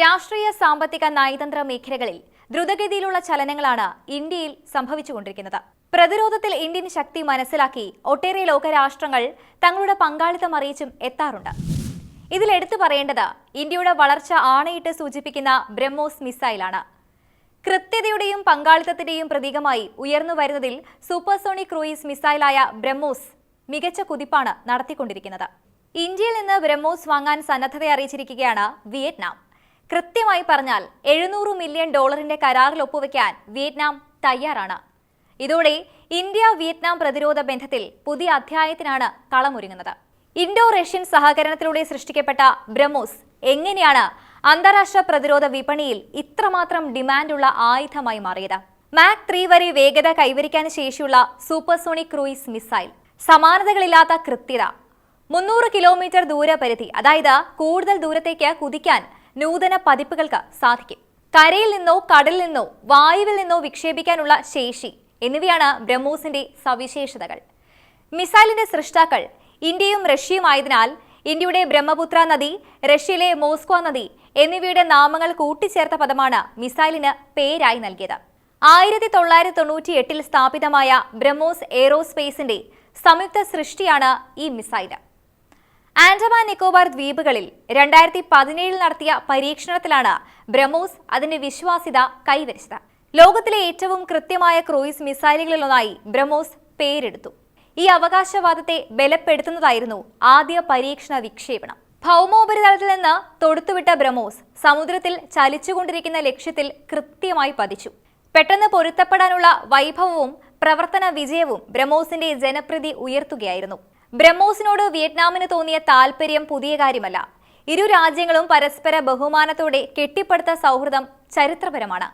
രാഷ്ട്രീയ സാമ്പത്തിക നയതന്ത്ര മേഖലകളിൽ ദ്രുതഗതിയിലുള്ള ചലനങ്ങളാണ് ഇന്ത്യയിൽ സംഭവിച്ചുകൊണ്ടിരിക്കുന്നത്. പ്രതിരോധത്തിൽ ഇന്ത്യൻ ശക്തി മനസ്സിലാക്കി ഒട്ടേറെ ലോകരാഷ്ട്രങ്ങൾ തങ്ങളുടെ പങ്കാളിത്തം അറിയിച്ചും എത്താറുണ്ട്. ഇതിൽ എടുത്തു പറയേണ്ടത് ഇന്ത്യയുടെ വളർച്ച ആണയിട്ട് സൂചിപ്പിക്കുന്ന ബ്രഹ്മോസ് മിസൈലാണ്. കൃത്യതയുടെയും പങ്കാളിത്തത്തിന്റെയും പ്രതീകമായി ഉയർന്നു വരുന്നതിൽ സൂപ്പർസോണിക് ക്രൂയിസ് മിസൈലായ ബ്രഹ്മോസ് മികച്ച കുതിപ്പാണ് നടത്തിക്കൊണ്ടിരിക്കുന്നത്. ഇന്ത്യയിൽ നിന്ന് ബ്രഹ്മോസ് വാങ്ങാൻ സന്നദ്ധത അറിയിച്ചിരിക്കുകയാണ് വിയറ്റ്നാം. കൃത്യമായി പറഞ്ഞാൽ എഴുന്നൂറ് മില്യൺ ഡോളറിന്റെ കരാറിൽ ഒപ്പുവെക്കാൻ വിയറ്റ്നാം തയ്യാറാണ്. ഇതോടെ ഇന്ത്യ വിയറ്റ്നാം പ്രതിരോധ ബന്ധത്തിൽ പുതിയ അധ്യായത്തിനാണ് കളമൊരുങ്ങുന്നത്. ഇൻഡോ റഷ്യൻ സഹകരണത്തിലൂടെ സൃഷ്ടിക്കപ്പെട്ട ബ്രഹ്മോസ് എങ്ങനെയാണ് അന്താരാഷ്ട്ര പ്രതിരോധ വിപണിയിൽ ഇത്രമാത്രം ഡിമാൻഡുള്ള ആയുധമായി മാറിയത്? മാക് ത്രീ വരെ വേഗത കൈവരിക്കാൻ ശേഷിയുള്ള സൂപ്പർസോണിക് ക്രൂയിസ് മിസൈൽ സമാനതകളില്ലാത്ത കൃത്യത. മുന്നൂറ് കിലോമീറ്റർ ദൂരപരിധി അതായത് കൂടുതൽ ദൂരത്തേക്ക് കുതിക്കാൻ നൂതന പതിപ്പുകൾക്ക് സാധിക്കും. കരയിൽ നിന്നോ കടലിൽ നിന്നോ വായുവിൽ നിന്നോ വിക്ഷേപിക്കാനുള്ള ശേഷി എന്നിവയാണ് ബ്രഹ്മോസിന്റെ സവിശേഷതകൾ. മിസൈലിന്റെ സൃഷ്ടാക്കൾ ഇന്ത്യയും റഷ്യയും ആയതിനാൽ ഇന്ത്യയുടെ ബ്രഹ്മപുത്ര നദി റഷ്യയിലെ മോസ്കോ നദി എന്നിവയുടെ നാമങ്ങൾ കൂട്ടിച്ചേർത്ത പദമാണ് മിസൈലിന് പേരായി നൽകിയത്. ആയിരത്തി തൊള്ളായിരത്തി തൊണ്ണൂറ്റി എട്ടിൽ സ്ഥാപിതമായ ബ്രഹ്മോസ് എയ്റോസ്പേസിന്റെ സംയുക്ത സൃഷ്ടിയാണ് ഈ മിസൈൽ. ആൻഡമാൻ നിക്കോബാർ ദ്വീപുകളിൽ രണ്ടായിരത്തി പതിനേഴിൽ നടത്തിയ പരീക്ഷണത്തിലാണ് ബ്രഹ്മോസ് അതിന്റെ വിശ്വാസ്യത കൈവരിച്ചത്. ലോകത്തിലെ ഏറ്റവും കൃത്യമായ ക്രൂയിസ് മിസൈലുകളിലൊന്നായി ബ്രഹ്മോസ് പേരെടുത്തു. ഈ അവകാശവാദത്തെ ബലപ്പെടുത്തുന്നതായിരുന്നു ആദ്യ പരീക്ഷണ വിക്ഷേപണം. ഭൗമോപരിതലത്തിൽ നിന്ന് തൊടുത്തുവിട്ട ബ്രഹ്മോസ് സമുദ്രത്തിൽ ചലിച്ചുകൊണ്ടിരിക്കുന്ന ലക്ഷ്യത്തിൽ കൃത്യമായി പതിച്ചു. പെട്ടെന്ന് പൊരുത്തപ്പെടാനുള്ള വൈഭവവും പ്രവർത്തന വിജയവും ബ്രഹ്മോസിന്റെ ജനപ്രീതി ഉയർത്തുകയായിരുന്നു. ബ്രഹ്മോസിനോട് വിയറ്റ്നാമിന് തോന്നിയ താൽപര്യം പുതിയ കാര്യമല്ല. ഇരു രാജ്യങ്ങളും പരസ്പര ബഹുമാനത്തോടെ കെട്ടിപ്പടുത്ത സൗഹൃദം ചരിത്രപരമാണ്.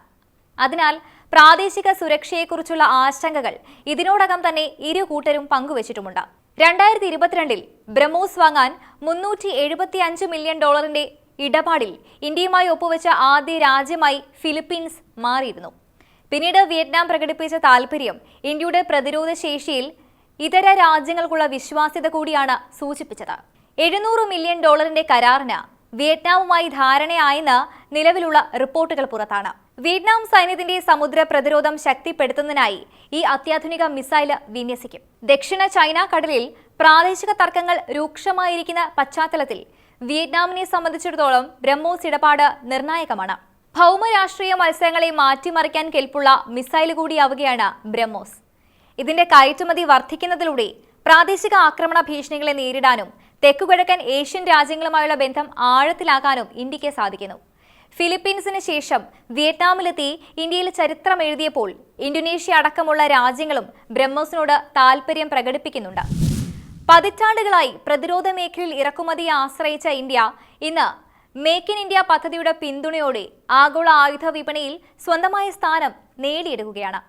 അതിനാൽ പ്രാദേശിക സുരക്ഷയെക്കുറിച്ചുള്ള ആശങ്കകൾ ഇതിനോടകം തന്നെ ഇരു കൂട്ടരും പങ്കുവച്ചിട്ടുമുണ്ട്. രണ്ടായിരത്തി ഇരുപത്തിരണ്ടിൽ ബ്രഹ്മോസ് വാങ്ങാൻ മുന്നൂറ്റി എഴുപത്തി അഞ്ച് മില്യൺ ഡോളറിന്റെ ഇടപാടിൽ ഇന്ത്യയുമായി ഒപ്പുവെച്ച ആദ്യ രാജ്യമായി ഫിലിപ്പീൻസ് മാറിയിരുന്നു. പിന്നീട് വിയറ്റ്നാം പ്രകടിപ്പിച്ച താൽപര്യം ഇന്ത്യയുടെ പ്രതിരോധ ശേഷിയിൽ ഇതര രാജ്യങ്ങൾക്കുള്ള വിശ്വാസ്യത കൂടിയാണ് സൂചിപ്പിച്ചത്. എഴുന്നൂറ് മില്യൺ ഡോളറിന്റെ കരാറിന് വിയറ്റ്നാമുമായി ധാരണയായെന്ന് നിലവിലുള്ള റിപ്പോർട്ടുകൾ പുറത്താണ്. വിയറ്റ്നാം സൈന്യത്തിന്റെ സമുദ്ര പ്രതിരോധം ശക്തിപ്പെടുത്തുന്നതിനായി ഈ അത്യാധുനിക മിസൈൽ വിന്യസിക്കും. ദക്ഷിണ ചൈന കടലിൽ പ്രാദേശിക തർക്കങ്ങൾ രൂക്ഷമായിരിക്കുന്ന പശ്ചാത്തലത്തിൽ വിയറ്റ്നാമിനെ സംബന്ധിച്ചിടത്തോളം ബ്രഹ്മോസ് ഇടപാട് നിർണായകമാണ്. ഭൗമരാഷ്ട്രീയ മത്സരങ്ങളെ മാറ്റിമറിക്കാൻ കെൽപ്പുള്ള മിസൈൽ കൂടിയാവുകയാണ് ബ്രഹ്മോസ്. ഇതിന്റെ കയറ്റുമതി വർദ്ധിക്കുന്നതിലൂടെ പ്രാദേശിക ആക്രമണ ഭീഷണികളെ നേരിടാനും തെക്കുകിഴക്കൻ ഏഷ്യൻ രാജ്യങ്ങളുമായുള്ള ബന്ധം ആഴത്തിലാക്കാനും ഇന്ത്യയ്ക്ക് സാധിക്കുന്നു. ഫിലിപ്പീൻസിന് ശേഷം വിയറ്റ്നാമിലെത്തി ഇന്ത്യയിൽ ചരിത്രം എഴുതിയപ്പോൾ ഇന്തോനേഷ്യ അടക്കമുള്ള രാജ്യങ്ങളും ബ്രഹ്മോസിനോട് താൽപര്യം പ്രകടിപ്പിക്കുന്നുണ്ട്. പതിറ്റാണ്ടുകളായി പ്രതിരോധ മേഖലയിൽ ഇറക്കുമതിയെ ആശ്രയിച്ച ഇന്ത്യ ഇന്ന് മേക്ക് ഇൻ ഇന്ത്യ പദ്ധതിയുടെ പിന്തുണയോടെ ആഗോള ആയുധ വിപണിയിൽ സ്വന്തമായ സ്ഥാനം നേടിയെടുക്കുകയാണ്.